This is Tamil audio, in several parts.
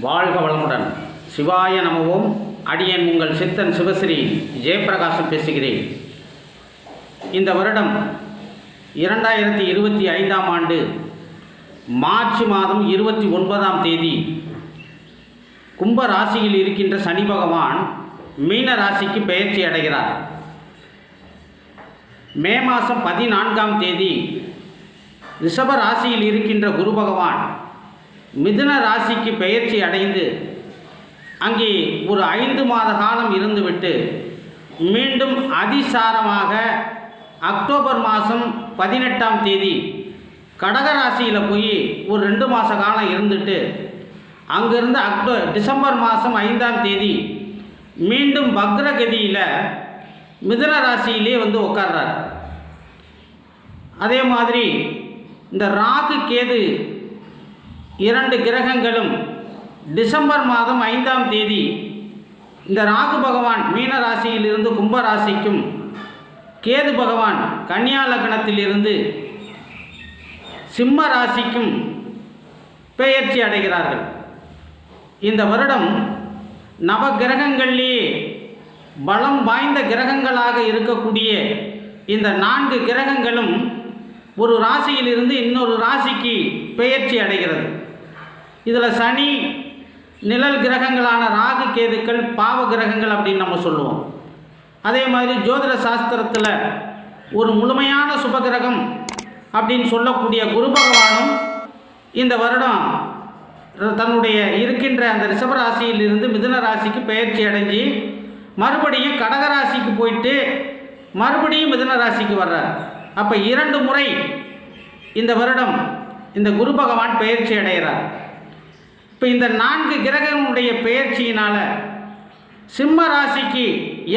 வாழ்க வளமுடன். சிவாய நமவும். அடியேன் உங்கள் சித்தன் சிவஸ்ரீ ஜெயப்பிரகாசம் பேசுகிறேன். இந்த வருடம் இரண்டாயிரத்தி இருபத்தி ஐந்தாம் ஆண்டு மார்ச் மாதம் இருபத்தி ஒன்பதாம் தேதி கும்ப ராசியில் இருக்கின்ற சனி பகவான் மீன ராசிக்கு பெயர்ச்சி அடைகிறார். மே மாதம் பதினான்காம் தேதி ரிஷப ராசியில் இருக்கின்ற குரு பகவான் மிதுன ராசிக்கு பெயர்ச்சி அடைந்து அங்கே ஒரு ஐந்து மாத காலம் இருந்துவிட்டு மீண்டும் அதிசாரமாக அக்டோபர் மாதம் பதினெட்டாம் தேதி கடக ராசியில் போய் ஒரு ரெண்டு மாத காலம் இருந்துட்டு அங்கிருந்து அக்டோ டிசம்பர் மாதம் ஐந்தாம் தேதி மீண்டும் பக்ரகதியில் மிதுன ராசியிலே வந்து உட்கார்றார் அதே மாதிரி இந்த ராகு கேது இரண்டு கிரகங்களும் டிசம்பர் மாதம் ஐந்தாம் தேதி இந்த ராகு பகவான் மீன ராசியிலிருந்து கும்பராசிக்கும் கேது பகவான் கன்னியா லக்னத்திலிருந்து சிம்ம ராசிக்கும் பெயர்ச்சி அடைகிறார்கள். இந்த வருடம் நவ கிரகங்களிலே பலம் வாய்ந்த கிரகங்களாக இருக்கக்கூடிய இந்த நான்கு கிரகங்களும் ஒரு ராசியிலிருந்து இன்னொரு ராசிக்கு பெயர்ச்சி அடைகிறது. இதில் சனி நிழல் கிரகங்களான ராகு கேதுக்கள் பாவ கிரகங்கள் அப்படின்னு நம்ம சொல்லுவோம். அதே மாதிரி ஜோதிட சாஸ்திரத்தில் ஒரு முழுமையான சுபகிரகம் அப்படின்னு சொல்லக்கூடிய குரு பகவானும் இந்த வருடம் தன்னுடைய இருக்கின்ற அந்த ரிஷபராசியிலிருந்து மிதுன ராசிக்கு பயிற்சி அடைஞ்சு மறுபடியும் கடகராசிக்கு போயிட்டு மறுபடியும் மிதுன ராசிக்கு வர்றார். அப்போ இரண்டு முறை இந்த வருடம் இந்த குரு பகவான் பெயர்ச்சி அடைகிறார். இப்போ இந்த நான்கு கிரகங்களுடைய பெயர்ச்சியினால் சிம்ம ராசிக்கு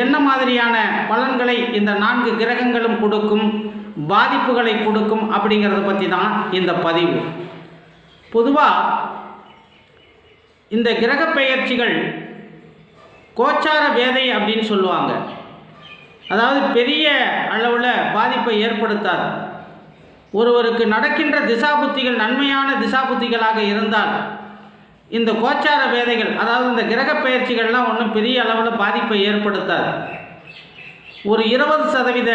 என்ன மாதிரியான பலன்களை இந்த நான்கு கிரகங்களும் கொடுக்கும் பாதிப்புகளை கொடுக்கும் அப்படிங்கிறத பற்றி தான் இந்த பதிவு. பொதுவாக இந்த கிரக பெயர்ச்சிகள் கோச்சார வேதை அப்படின்னு சொல்லுவாங்க. அதாவது பெரிய அளவில் பாதிப்பை ஏற்படுத்தாது. ஒருவருக்கு நடக்கின்ற திசாபுத்திகள் நன்மையான திசாபுத்திகளாக இருந்தால் இந்த கோச்சார வேதைகள் அதாவது இந்த கிரக பயிற்சிகள்லாம் ஒன்றும் பெரிய அளவில் பாதிப்பை ஏற்படுத்தாது. ஒரு இருபது சதவீத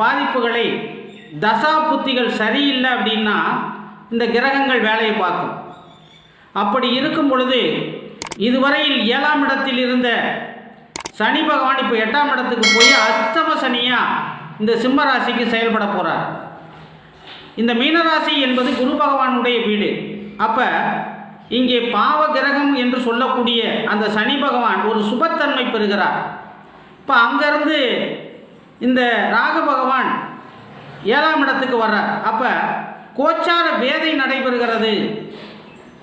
பாதிப்புகளை தசா புத்திகள் சரியில்லை அப்படின்னா இந்த கிரகங்கள் வேலையை பார்க்கும். அப்படி இருக்கும் பொழுது இதுவரையில் ஏழாம் இடத்தில் இருந்த சனி பகவான் இப்போ எட்டாம் இடத்துக்கு போய் அஸ்தம சனியாக இந்த சிம்ம ராசிக்கு செயல்பட போகிறார் இந்த மீனராசி என்பது குரு பகவானுடைய வீடு. அப்போ இங்கே பாவ கிரகம் என்று சொல்லக்கூடிய அந்த சனி பகவான் ஒரு சுபத்தன்மை பெறுகிறார். இப்போ அங்கேருந்து இந்த ராக பகவான் ஏழாம் இடத்துக்கு வர்றார். அப்போ கோச்சார வேதை நடைபெறுகிறது.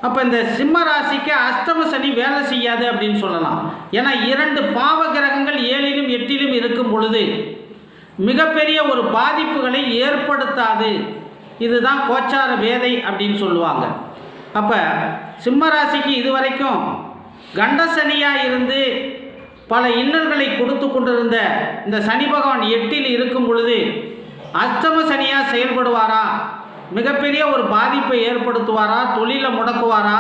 அப்போ இந்த சிம்ம ராசிக்கு அஷ்டம சனி வேலை செய்யாது அப்படின்னு சொல்லலாம். ஏன்னா இரண்டு பாவ கிரகங்கள் ஏழிலும் எட்டிலும் இருக்கும் பொழுது மிகப்பெரிய ஒரு பாதிப்புகளை ஏற்படுத்தாது. இதுதான் கோச்சார வேதை அப்படின்னு சொல்லுவாங்க. அப்போ சிம்மராசிக்கு இதுவரைக்கும் கண்டசனியாக இருந்து பல இன்னல்களை கொடுத்து கொண்டிருந்த இந்த சனி பகவான் எட்டில் இருக்கும் பொழுது அஷ்டம சனியாக செயல்படுவாரா? மிகப்பெரிய ஒரு பாதிப்பை ஏற்படுத்துவாரா? தொழிலை முடக்குவாரா?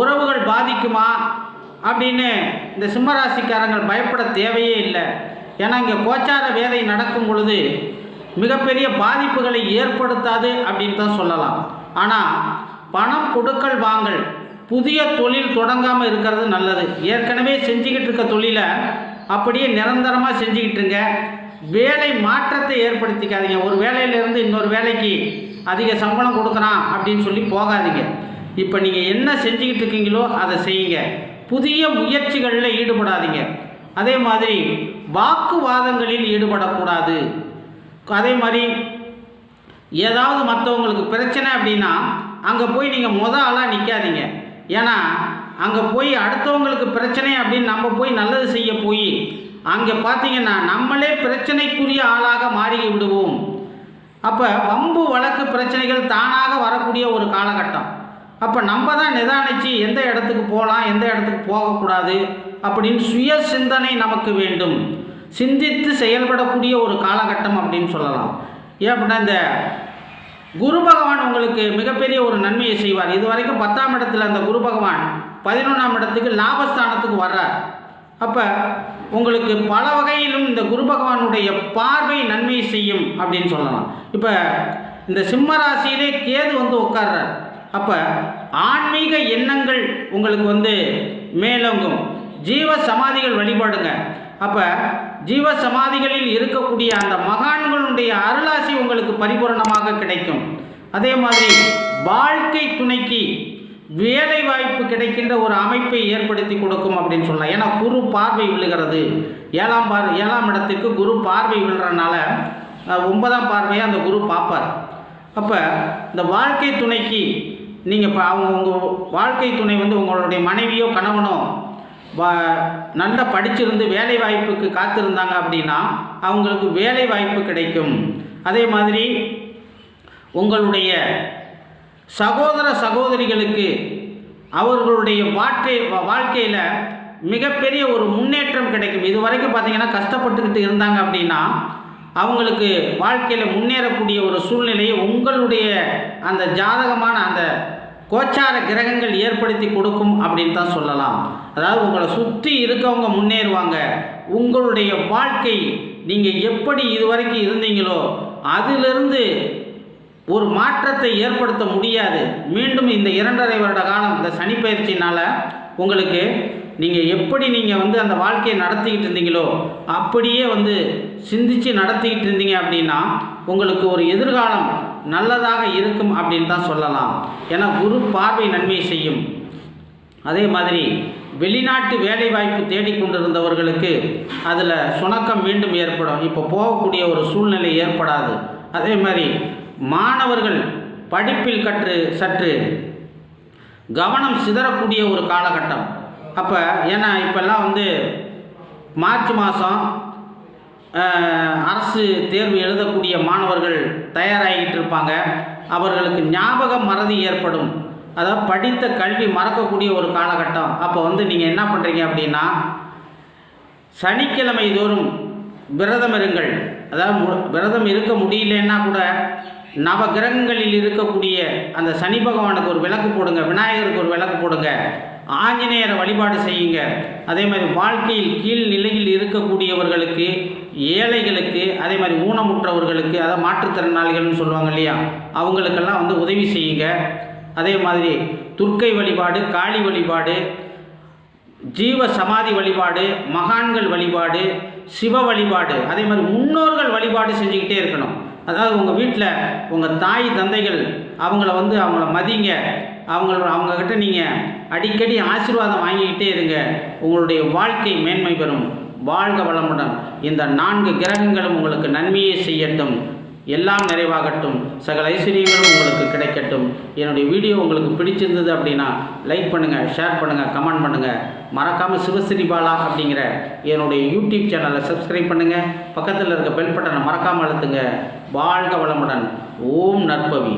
உறவுகள் பாதிக்குமா? அப்படின்னு இந்த சிம்மராசிக்காரங்கள் பயப்பட தேவையே இல்லை. ஏன்னா இங்கே கோச்சார வேதை நடக்கும் பொழுது மிகப்பெரிய பாதிப்புகளை ஏற்படுத்தாது அப்படின்னு தான் சொல்லலாம். ஆனால் பணம் கொடுக்கல் வாங்கல். புதிய தொழில் தொடங்காமல் இருக்கிறது நல்லது. ஏற்கனவே செஞ்சுக்கிட்டு இருக்க தொழிலை அப்படியே நிரந்தரமாக செஞ்சுக்கிட்டுருங்க வேலை மாற்றத்தை ஏற்படுத்திக்காதீங்க. ஒரு வேலையிலேருந்து இன்னொரு வேலைக்கு அதிக சம்பளம் கொடுக்குறான் அப்படின்னு சொல்லி போகாதீங்க. இப்போ நீங்கள் என்ன செஞ்சுக்கிட்டு இருக்கீங்களோ அதை செய்யுங்க. புதிய முயற்சிகளில் ஈடுபடாதீங்க. அதே மாதிரி வாக்குவாதங்களில் ஈடுபடக்கூடாது. அதே மாதிரி ஏதாவது மற்றவங்களுக்கு பிரச்சனை அப்படின்னா அங்கே போய் நீங்கள் மொத ஆளாக நிற்காதீங்க ஏன்னா அங்கே போய் அடுத்தவங்களுக்கு பிரச்சனை அப்படின்னு நம்ம போய் நல்லது செய்ய போய் அங்கே பார்த்தீங்கன்னா நம்மளே பிரச்சனைக்குரிய ஆளாக மாறி விடுவோம். அப்போ வம்பு வழக்கு பிரச்சனைகள் தானாக வரக்கூடிய ஒரு காலகட்டம். அப்போ நம்ம தான் நிதானித்து எந்த இடத்துக்கு போகலாம் எந்த இடத்துக்கு போகக்கூடாது அப்படின்னு சுய சிந்தனை நமக்கு வேண்டும். சிந்தித்து செயல்படக்கூடிய ஒரு காலகட்டம் அப்படின்னு சொல்லலாம். ஏன் அப்படின்னா இந்த குரு பகவான் உங்களுக்கு மிகப்பெரிய ஒரு நன்மையை செய்வார். இது வரைக்கும் பத்தாம் இடத்துல அந்த குரு பகவான் பதினொன்றாம் இடத்துக்கு லாபஸ்தானத்துக்கு வர்றார். அப்போ உங்களுக்கு பல வகையிலும் இந்த குரு பகவானுடைய பார்வை நன்மை செய்யும் அப்படின்னு சொல்லலாம். இப்போ இந்த சிம்ம ராசியிலே கேது வந்து உட்கார்றார். அப்போ ஆன்மீக எண்ணங்கள் உங்களுக்கு வந்து மேலோங்கும். ஜீவ சமாதிகள் வழிபாடுங்க. அப்போ ஜீவ சமாதிகளில் இருக்கக்கூடிய அந்த மகான்களுடைய அருளாசி உங்களுக்கு பரிபூரணமாக கிடைக்கும். அதே மாதிரி வாழ்க்கை துணைக்கு வேலை வாய்ப்பு கிடைக்கின்ற ஒரு அமைப்பை ஏற்படுத்தி கொடுக்கும் அப்படின்னு சொல்லலாம். ஏன்னா குரு பார்வை விழுகிறது. ஏழாம் பார் ஏழாம் இடத்துக்கு குரு பார்வை விழுறனால ஒன்பதாம் பார்வையை அந்த குரு பார்ப்பார். அப்போ இந்த வாழ்க்கை துணைக்கு நீங்கள் இப்போ அவங்க உங்கள் வாழ்க்கை துணை வந்து உங்களுடைய மனைவியோ கணவனோ நல்லா படிச்சிருந்து வேலை வாய்ப்புக்கு காத்திருந்தாங்க அப்படின்னா அவங்களுக்கு வேலை வாய்ப்பு கிடைக்கும். அதே மாதிரி உங்களுடைய சகோதர சகோதரிகளுக்கு அவர்களுடைய வாழ்க்கை வாழ்க்கையில் மிகப்பெரிய ஒரு முன்னேற்றம் கிடைக்கும். இது வரைக்கும் பார்த்தீங்கன்னா கஷ்டப்பட்டுக்கிட்டு இருந்தாங்க அப்படின்னா அவங்களுக்கு வாழ்க்கையில் முன்னேறக்கூடிய ஒரு சூழ்நிலையை உங்களுடைய அந்த ஜாதகமான அந்த கோச்சார கிரகங்கள் ஏற்படுத்தி கொடுக்கும் அப்படின்னு தான் சொல்லலாம். அதாவது உங்களை சுற்றி இருக்கவங்க முன்னேறுவாங்க. உங்களுடைய வாழ்க்கை நீங்கள் எப்படி இதுவரைக்கும் இருந்தீங்களோ அதிலிருந்து ஒரு மாற்றத்தை ஏற்படுத்த முடியாது. மீண்டும் இந்த இரண்டரை வருட காலம் இந்த சனி பயிற்சினால் உங்களுக்கு நீங்கள் எப்படி நீங்கள் வந்து அந்த வாழ்க்கையை நடத்திக்கிட்டு இருந்தீங்களோ அப்படியே வந்து சிந்திச்சு நடத்திக்கிட்டு இருந்தீங்க அப்படின்னா உங்களுக்கு ஒரு எதிர்காலம் நல்லதாக இருக்கும் அப்படின்னு தான் சொல்லலாம். ஏன்னா குரு பார்வை நன்மை செய்யும். அதே மாதிரி வெளிநாட்டு வேலைவாய்ப்பு தேடிக்கொண்டிருந்தவர்களுக்கு அதில் சுணக்கம் மீண்டும் ஏற்படும். இப்போ போகக்கூடிய ஒரு சூழ்நிலை ஏற்படாது. அதே மாதிரி மாணவர்கள் படிப்பில் கற்று சற்று கவனம் சிதறக்கூடிய ஒரு காலகட்டம். அப்போ ஏன்னா இப்போல்லாம் வந்து மார்ச் மாதம் அரசு தேர்வு எழுதக்கூடிய மாணவர்கள் தயாராகிட்டு இருப்பாங்க. அவர்களுக்கு ஞாபக மறதி ஏற்படும். அதாவது படித்த கல்வி மறக்கக்கூடிய ஒரு காலகட்டம். அப்போ வந்து நீங்கள் என்ன பண்ணுறீங்க அப்படின்னா சனிக்கிழமை தோறும் விரதம் இருங்கள். அதாவது விரதம் இருக்க முடியலன்னா கூட நவ கிரகங்களில் இருக்கக்கூடிய அந்த சனி பகவானுக்கு ஒரு விளக்கு போடுங்க. விநாயகருக்கு ஒரு விளக்கு போடுங்க. ஆஞ்சநேயரை வழிபாடு செய்யுங்க. அதே மாதிரி வாழ்க்கையில் கீழ் நிலையில் இருக்கக்கூடியவர்களுக்கு ஏழைகளுக்கு அதே மாதிரி ஊனமுற்றவர்களுக்கு அதாவது மாற்றுத்திறனாளிகள்னு சொல்லுவாங்க இல்லையா அவங்களுக்கெல்லாம் வந்து உதவி செய்யுங்க. அதே மாதிரி துர்க்கை வழிபாடு காளி வழிபாடு ஜீவ சமாதி வழிபாடு மகான்கள் வழிபாடு சிவ வழிபாடு அதே மாதிரி முன்னோர்கள் வழிபாடு செஞ்சுக்கிட்டே இருக்கணும். அதாவது உங்கள் வீட்டில் உங்கள் தாய் தந்தைகள் அவங்கள வந்து அவங்கள மதிங்க. அவங்கள அவங்கக்கிட்ட நீங்கள் அடிக்கடி ஆசீர்வாதம் வாங்கிக்கிட்டே இருங்க. உங்களுடைய வாழ்க்கை மேன்மை பெறும். வாழ்க வளமுடன். இந்த நான்கு கிரகங்களும் உங்களுக்கு நன்மையை செய்யட்டும். எல்லாம் நிறைவாகட்டும். சகல ஐஸ்வர்யங்களும் உங்களுக்கு கிடைக்கும். என்னுடைய வீடியோ உங்களுக்கு பிடிச்சிருந்தது அப்படின்னா லைக் பண்ணுங்கள் ஷேர் பண்ணுங்கள் கமெண்ட் பண்ணுங்கள் மறக்காமல் சிவஸ்ரீ பாலா அப்படிங்கிற என்னுடைய யூடியூப் சேனலை சப்ஸ்கிரைப் பண்ணுங்கள் பக்கத்தில் இருக்க பெல் பட்டனை மறக்காமல் அழுத்துங்க. வாழ்க வளமுடன். ஓம் நற்பவி.